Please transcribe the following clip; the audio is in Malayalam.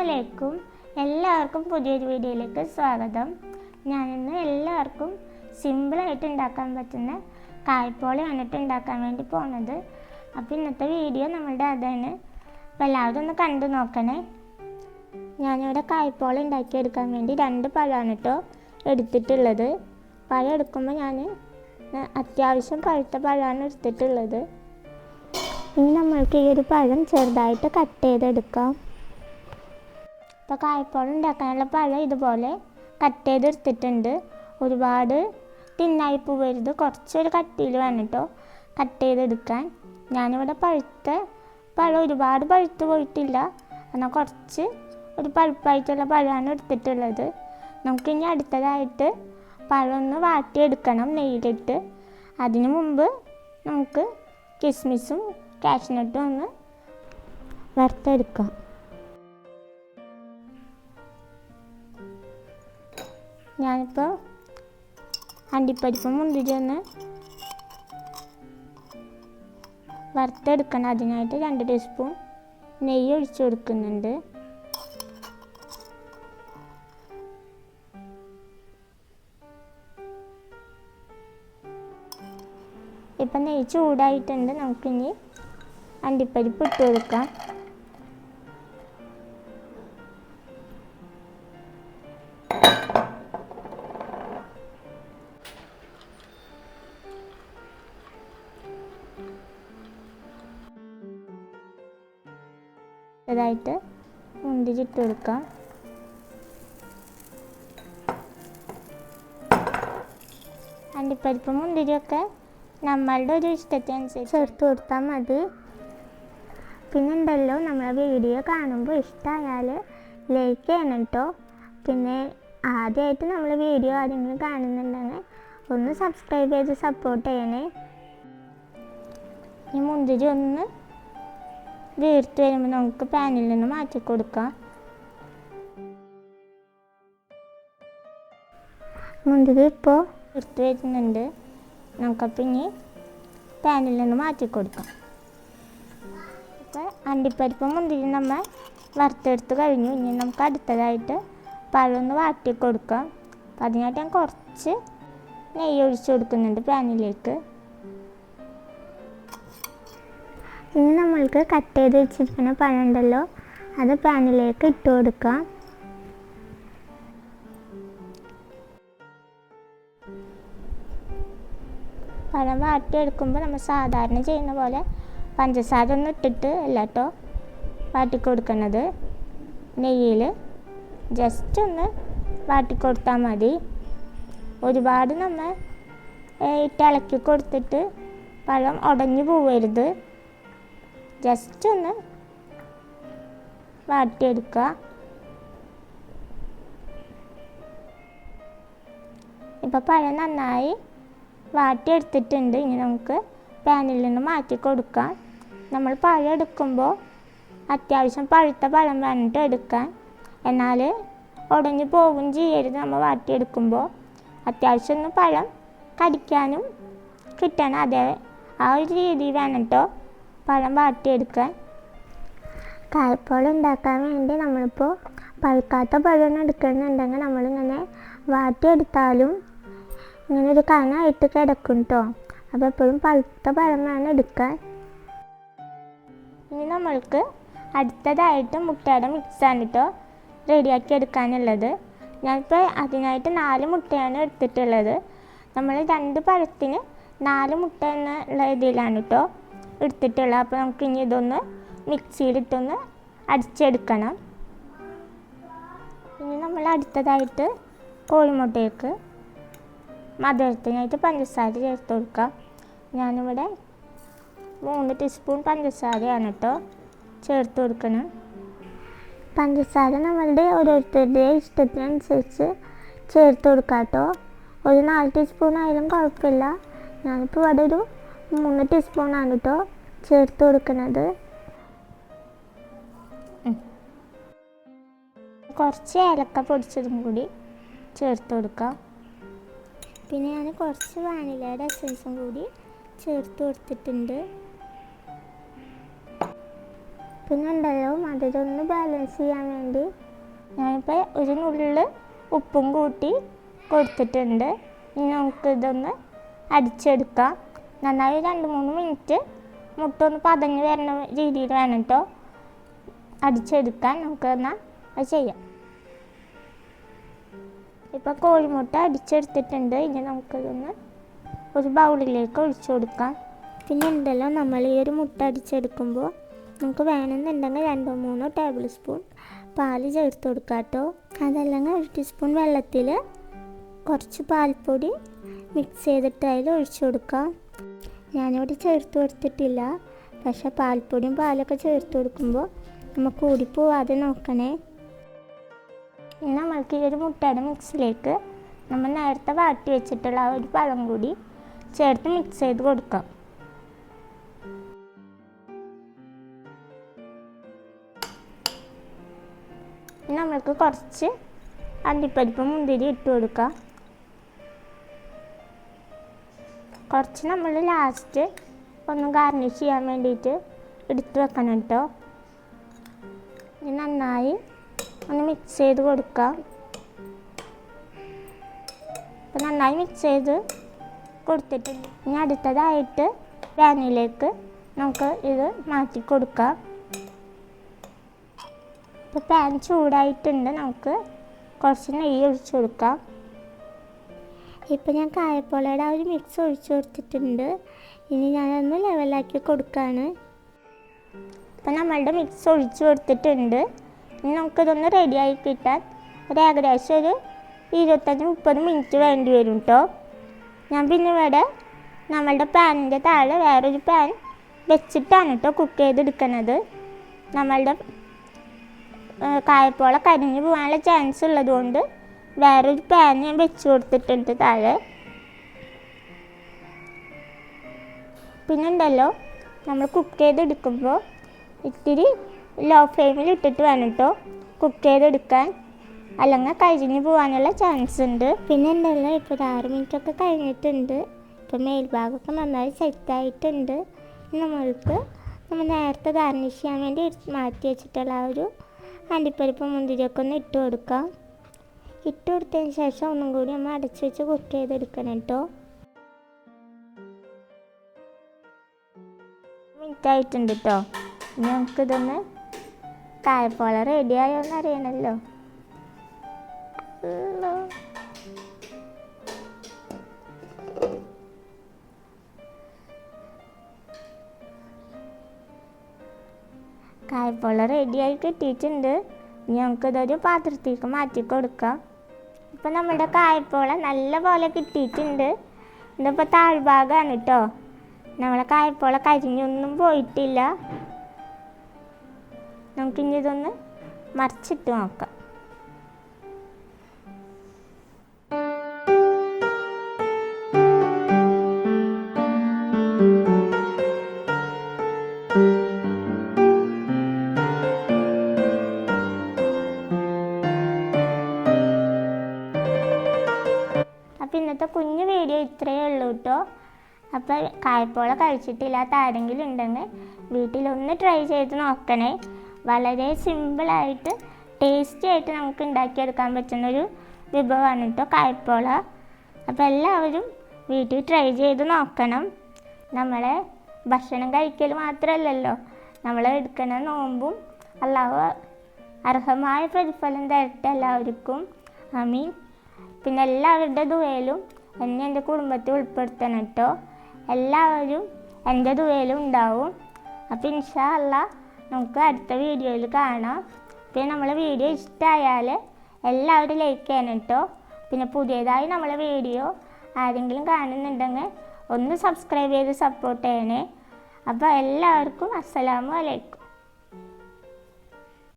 അസ്സലാമു അലൈക്കും എല്ലാവർക്കും പുതിയൊരു വീഡിയോയിലേക്ക് സ്വാഗതം. ഞാനിന്ന് എല്ലാവർക്കും സിമ്പിളായിട്ട് ഉണ്ടാക്കാൻ പറ്റുന്ന കായ്പോളി വന്നിട്ട് ഉണ്ടാക്കാൻ വേണ്ടി പോകുന്നത് അപ്പോൾ ഇന്നത്തെ വീഡിയോ നമ്മളുടെ അതാണ്. അപ്പോൾ എല്ലാവരും ഒന്ന് കണ്ടു നോക്കണേ. ഞാനിവിടെ കായ്പോളി ഉണ്ടാക്കിയെടുക്കാൻ വേണ്ടി രണ്ട് പഴമാണ് കേട്ടോ എടുത്തിട്ടുള്ളത്. പഴം എടുക്കുമ്പോൾ ഞാൻ അത്യാവശ്യം പഴുത്ത പഴമാണ് എടുത്തിട്ടുള്ളത്. ഇനി നമ്മൾക്ക് ഈ ഒരു പഴം ചെറുതായിട്ട് കട്ട് ചെയ്തെടുക്കാം. ഇപ്പോൾ കായ്പോളം ഉണ്ടാക്കാനുള്ള പഴം ഇതുപോലെ കട്ട് ചെയ്തെടുത്തിട്ടുണ്ട് ഒരുപാട് തിന്നായി പോവരുത്. കുറച്ചൊരു കട്ടിയിൽ വേണം കേട്ടോ ചെയ്തെടുക്കാൻ ഞാനിവിടെ പഴുത്ത പഴം ഒരുപാട് പഴുത്ത് പോയിട്ടില്ല. എന്നാൽ കുറച്ച് ഒരു പഴുപ്പായിട്ടുള്ള പഴമാണ് എടുത്തിട്ടുള്ളത്. നമുക്കിനി അടുത്തതായിട്ട് പഴം ഒന്ന് വാട്ടിയെടുക്കണം നെയ്യിലിട്ട്. അതിനു മുമ്പ് നമുക്ക് കിസ്മിസും കാഷ്നട്ടും ഒന്ന് വറുത്തെടുക്കാം. ഞാനിപ്പോൾ അണ്ടിപ്പരിപ്പും മുന്തിരി ഒന്ന് വറുത്തെടുക്കണം. അതിനായിട്ട് രണ്ട് ടീസ്പൂൺ നെയ്യ് ഒഴിച്ച് കൊടുക്കുന്നുണ്ട്. ഇപ്പം നെയ്യ് ചൂടായിട്ടുണ്ട്. നമുക്കിനി അണ്ടിപ്പരിപ്പ് ഇട്ട് കൊടുക്കാം. ഇതായിട്ട് മുന്തിരി ഇട്ട് കൊടുക്കാം അണ്ടിപ്പരിപ്പും മുന്തിരിയൊക്കെ നമ്മളുടെ ഒരു ഇഷ്ടത്തിനനുസരിച്ച് ചേർത്ത് കൊടുത്താൽ മതി. പിന്നെ ഉണ്ടല്ലോ നമ്മളെ വീഡിയോ കാണുമ്പോൾ ഇഷ്ടമായാൽ ലൈക്ക് ചെയ്യണം കേട്ടോ പിന്നെ ആദ്യമായിട്ട് നമ്മൾ വീഡിയോ ആരെങ്കിലും കാണുന്നുണ്ടെങ്കിൽ ഒന്ന് സബ്സ്ക്രൈബ് ചെയ്ത് സപ്പോർട്ട് ചെയ്യണേ. ഈ മുന്തിരി ഒന്ന് വീർത്ത് വരുമ്പോൾ നമുക്ക് പാനിൽ നിന്ന് മാറ്റി കൊടുക്കാം. മുന്തിരി ഇപ്പോൾ വീർത്ത് വരുന്നുണ്ട്. നമുക്കപ്പോൾ ഇനി പാനിൽ നിന്ന് മാറ്റി കൊടുക്കാം. ഇപ്പോൾ അണ്ടിപ്പരിപ്പ് മുന്തിരി നമ്മൾ വറുത്തെടുത്ത് കഴിഞ്ഞു. ഇനി നമുക്ക് അടുത്തതായിട്ട് പഴമൊന്ന് വാട്ടി കൊടുക്കാം. അപ്പം അതിനായിട്ട് ഞാൻ കുറച്ച് നെയ്യ് ഒഴിച്ച് കൊടുക്കുന്നുണ്ട് പാനിലേക്ക്. ഇനി നമ്മൾക്ക് കട്ട് ചെയ്ത് വെച്ചിരിക്കുന്ന പഴം ഉണ്ടല്ലോ അത് പാനിലേക്ക് ഇട്ട് കൊടുക്കാം. പഴം വാട്ടിയെടുക്കുമ്പോൾ നമ്മൾ സാധാരണ ചെയ്യുന്ന പോലെ പഞ്ചസാര ഒന്നും ഇട്ടിട്ട് അല്ല കേട്ടോ വാട്ടിക്കൊടുക്കുന്നത് നെയ്യിൽ ജസ്റ്റ് ഒന്ന് വാട്ടിക്കൊടുത്താൽ മതി. ഒരുപാട് നമ്മൾ ഇട്ട് ഇളക്കി കൊടുത്തിട്ട് പഴം ഉടഞ്ഞു പോവരുത്. ജസ്റ്റ് ഒന്ന് വാട്ടിയെടുക്കുക. ഇപ്പോൾ പഴം നന്നായി വാട്ടിയെടുത്തിട്ടുണ്ട്. ഇനി നമുക്ക് പാനിൽ നിന്ന് മാറ്റി കൊടുക്കാം. നമ്മൾ പഴം എടുക്കുമ്പോൾ അത്യാവശ്യം പഴുത്ത പഴം വേണ്ടിട്ട് എടുക്കാൻ എന്നാൽ ഉടഞ്ഞു പോകും ചെയ്യരുത്. നമ്മൾ വാട്ടിയെടുക്കുമ്പോൾ അത്യാവശ്യം ഒന്ന് പഴം കടിക്കാനും കിട്ടണം. അതേ ആ ഒരു രീതി വേണം കേട്ടോ. പഴം വാട്ടിയെടുക്കാൻ. കായ്പോള ഉണ്ടാക്കാൻ വേണ്ടി നമ്മളിപ്പോൾ പഴുക്കാത്ത പഴം എടുക്കുന്നുണ്ടെങ്കിൽ നമ്മളിങ്ങനെ വാട്ടിയെടുത്താലും ഇങ്ങനെ ഒരു കനായിട്ട് കിടക്കും കേട്ടോ അപ്പോൾ എപ്പോഴും പഴുത്ത പഴം വേണം എടുക്കാൻ. ഇനി നമ്മൾക്ക് അടുത്തതായിട്ട് മുട്ടയുടെ മിക്സാണ് കേട്ടോ റെഡിയാക്കി എടുക്കാനുള്ളത്. ഞാനിപ്പോൾ അതിനായിട്ട് നാല് മുട്ടയാണ് എടുത്തിട്ടുള്ളത്. നമ്മൾ രണ്ട് പഴത്തിന് നാല് മുട്ട എന്നുള്ള ഇതിലാണ് കേട്ടോ എടുത്തിട്ടുള്ളത്. അപ്പോൾ നമുക്ക് ഇനി ഇതൊന്ന് മിക്സിയിലിട്ടൊന്ന് അടിച്ചെടുക്കണം. ഇനി നമ്മൾ അടുത്തതായിട്ട് കോഴിമുട്ടയ്ക്ക് മധുരത്തിനായിട്ട് പഞ്ചസാര ചേർത്ത് കൊടുക്കാം. ഞാനിവിടെ മൂന്ന് ടീസ്പൂൺ പഞ്ചസാരയാണ് കേട്ടോ ചേർത്ത് കൊടുക്കണം. പഞ്ചസാര നമ്മളുടെ ഓരോരുത്തരുടെ ഇഷ്ടത്തിനനുസരിച്ച് ചേർത്ത് കൊടുക്കാം കേട്ടോ. ഒരു നാല് ടീസ്പൂൺ ആയാലും കുഴപ്പമില്ല. ഞാനിപ്പോൾ ഇവിടെ ഒരു മൂന്ന് ടീസ്പൂണാണ് കേട്ടോ ചേർത്ത് കൊടുക്കുന്നത്. കുറച്ച് ഏലക്ക പൊടിച്ചതും കൂടി ചേർത്ത് കൊടുക്കാം. പിന്നെ ഞാൻ കുറച്ച് വാനിലയുടെ എസൻസും കൂടി ചേർത്ത് കൊടുത്തിട്ടുണ്ട്. പിന്നെ ഉണ്ടല്ലോ മധുരമൊന്ന് ബാലൻസ് ചെയ്യാൻ വേണ്ടി ഞാനിപ്പോൾ ഒരു നുള്ളിൽ ഉപ്പും കൂട്ടി കൊടുത്തിട്ടുണ്ട്. ഇനി നമുക്കിതൊന്ന് അടിച്ചെടുക്കാം. നന്നായി രണ്ട് മൂന്ന് മിനിറ്റ് മുട്ട ഒന്ന് പതഞ്ഞ് വരുന്ന രീതിയിൽ വേണം കേട്ടോ അടിച്ചെടുക്കാൻ നമുക്ക് എന്നാൽ അത് ചെയ്യാം. ഇപ്പം കോഴിമുട്ട അടിച്ചെടുത്തിട്ടുണ്ട്. ഇനി നമുക്കിതൊന്ന് ഒരു ബൗളിലേക്ക് ഒഴിച്ചു കൊടുക്കാം. പിന്നെ ഉണ്ടല്ലോ നമ്മൾ ഈ ഒരു മുട്ട അടിച്ചെടുക്കുമ്പോൾ നമുക്ക് വേണമെന്നുണ്ടെങ്കിൽ രണ്ടോ മൂന്നോ ടേബിൾ സ്പൂൺ പാൽ ചേർത്ത് കൊടുക്കാം കേട്ടോ അതല്ലെങ്കിൽ ഒരു ടീസ്പൂൺ വെള്ളത്തിൽ കുറച്ച് പാൽപ്പൊടി മിക്സ് ചെയ്തിട്ട് അതിൽ ഒഴിച്ചു കൊടുക്കാം. ഞാനിവിടെ ചേർത്ത് കൊടുത്തിട്ടില്ല. പക്ഷെ പാൽപ്പൊടിയും പാലൊക്കെ ചേർത്ത് കൊടുക്കുമ്പോൾ നമ്മൾ കൂടിപ്പോവാതെ നോക്കണേ. ഇനി നമ്മൾക്ക് ഈ ഒരു മുട്ടയുടെ മിക്സിലേക്ക് നമ്മൾ നേരത്തെ വാട്ടി വെച്ചിട്ടുള്ള ആ ഒരു പഴം കൂടി ചേർത്ത് മിക്സ് ചെയ്ത് കൊടുക്കാം. നമ്മൾക്ക് കുറച്ച് അണ്ടിപ്പരിപ്പ് മുന്തിരി ഇട്ട് കൊടുക്കാം. കുറച്ച് നമ്മൾ ലാസ്റ്റ് ഒന്ന് ഗാർണിഷ് ചെയ്യാൻ വേണ്ടിയിട്ട് എടുത്ത് വെക്കണം കേട്ടോ ഇനി നന്നായി ഒന്ന് മിക്സ് ചെയ്ത് കൊടുക്കാം. അപ്പം നന്നായി മിക്സ് ചെയ്ത് കൊടുത്തിട്ടുണ്ട്. ഇനി അടുത്തതായിട്ട് പാനിലേക്ക് നമുക്ക് ഇത് മാറ്റി കൊടുക്കാം. ഇപ്പോൾ പാൻ ചൂടായിട്ടുണ്ട്. നമുക്ക് കുറച്ച് നെയ്യ് ഒഴിച്ചു കൊടുക്കാം. ഇപ്പം ഞാൻ കായപ്പോളയുടെ ആ ഒരു മിക്സ് ഒഴിച്ചു കൊടുത്തിട്ടുണ്ട്. ഇനി ഞാനൊന്ന് ലെവലാക്കി കൊടുക്കുകയാണ് ഇപ്പം നമ്മളുടെ മിക്സ് ഒഴിച്ചു കൊടുത്തിട്ടുണ്ട്. ഇനി നമുക്കിതൊന്ന് റെഡിയായി കിട്ടാൻ ഒരു ഏകദേശം ഒരു ഇരുപത്തഞ്ച് മുപ്പത് മിനിറ്റ് വേണ്ടി വരും കേട്ടോ ഞാൻ പിന്നെ ഇവിടെ നമ്മളുടെ പാനിന്റെ താഴെ വേറൊരു പാൻ വെച്ചിട്ടാണ് കേട്ടോ കുക്ക് ചെയ്തെടുക്കുന്നത് നമ്മളുടെ കായപ്പോള കരിഞ്ഞു പോകാനുള്ള ചാൻസ് ഉള്ളതുകൊണ്ട് വേറൊരു പാൻ ഞാൻ വെച്ച് കൊടുത്തിട്ടുണ്ട് താഴെ. പിന്നെ ഉണ്ടല്ലോ നമ്മൾ കുക്ക് ചെയ്തെടുക്കുമ്പോൾ ഇത്തിരി ലോ ഫ്ലെയിമിൽ ഇട്ടിട്ട് വേണം കേട്ടോ കുക്ക് ചെയ്തെടുക്കാൻ. അല്ലെങ്കിൽ കരിഞ്ഞു പോകാനുള്ള ചാൻസ് ഉണ്ട്. പിന്നെ ഉണ്ടല്ലോ ഇപ്പോൾ ഒരു ആറ് മിനിറ്റ് ഒക്കെ കഴിഞ്ഞിട്ടുണ്ട്. ഇപ്പോൾ മേൽഭാഗമൊക്കെ നന്നായി സെറ്റായിട്ടുണ്ട് നമ്മൾക്ക് നമ്മൾ നേരത്തെ ഗാർണിഷ് ചെയ്യാൻ വേണ്ടി മാറ്റി വെച്ചിട്ടുള്ള ആ ഒരു അണ്ടിപ്പരിപ്പ് മുന്തിരിയൊക്കെ ഒന്ന് ഇട്ട് കൊടുക്കാം. ഇട്ട് കൊടുത്തതിന് ശേഷം ഒന്നും കൂടി നമ്മൾ അടച്ചു വെച്ച് കുക്ക് ചെയ്തെടുക്കണം കേട്ടോ. മിനിറ്റായിട്ടുണ്ട് കേട്ടോ. ഇനി നമുക്കിതൊന്ന് കായപ്പോള റെഡി ആയോ എന്ന് അറിയണമല്ലോ ഉള്ളോ. കായപ്പോള റെഡിയായി കിട്ടിയിട്ടുണ്ട്. ഇനി നമുക്കിതൊരു പാത്രത്തേക്ക് മാറ്റി കൊടുക്കാം. ഇപ്പം നമ്മുടെ കായപ്പോള നല്ല പോലെ കിട്ടിയിട്ടുണ്ട്. ഇതിപ്പോൾ താഴ്ഭാഗമാണ് കേട്ടോ നമ്മളെ കായപ്പോള കരിഞ്ഞൊന്നും പോയിട്ടില്ല. നമുക്കിനി ഇതൊന്ന് മറിച്ചിട്ട് നോക്കാം. ഇത്രയേ ഉള്ളൂ കേട്ടോ അപ്പോൾ കായ്പോള കഴിച്ചിട്ടില്ലാത്ത ആരെങ്കിലും ഉണ്ടെങ്കിൽ വീട്ടിലൊന്ന് ട്രൈ ചെയ്ത് നോക്കണേ. വളരെ സിമ്പിളായിട്ട് ടേസ്റ്റി ആയിട്ട് നമുക്ക് ഉണ്ടാക്കിയെടുക്കാൻ പറ്റുന്നൊരു വിഭവമാണ് കേട്ടോ കായ്പോള. അപ്പോൾ എല്ലാവരും വീട്ടിൽ ട്രൈ ചെയ്ത് നോക്കണം. നമ്മളെ ഭക്ഷണം കഴിക്കൽ മാത്രമല്ലല്ലോ നമ്മൾ എടുക്കുന്ന നോമ്പും അല്ലാഹു അർഹമായ പ്രതിഫലം തരട്ടെ എല്ലാവർക്കും. ആമീൻ. പിന്നെ എല്ലാവരുടെ ദുവയിലും എന്നെ എന്റെ കുടുംബത്തിൽ ഉൾപ്പെടുത്തണം കേട്ടോ എല്ലാവരും എന്റെ ദുവയിലും ഉണ്ടാവും. അപ്പോൾ ഇൻഷാ അല്ല നമുക്ക് അടുത്ത വീഡിയോയിൽ കാണാം. പിന്നെ നമ്മളെ വീഡിയോ ഇഷ്ടമായാൽ എല്ലാവരും ലൈക്ക് ചെയ്യണം കേട്ടോ പിന്നെ പുതിയതായി നമ്മളെ വീഡിയോ ആരെങ്കിലും കാണുന്നുണ്ടെങ്കിൽ ഒന്ന് സബ്സ്ക്രൈബ് ചെയ്ത് സപ്പോർട്ട് ചെയ്യണേ. അപ്പോൾ എല്ലാവർക്കും അസ്സലാമു അലൈക്കും.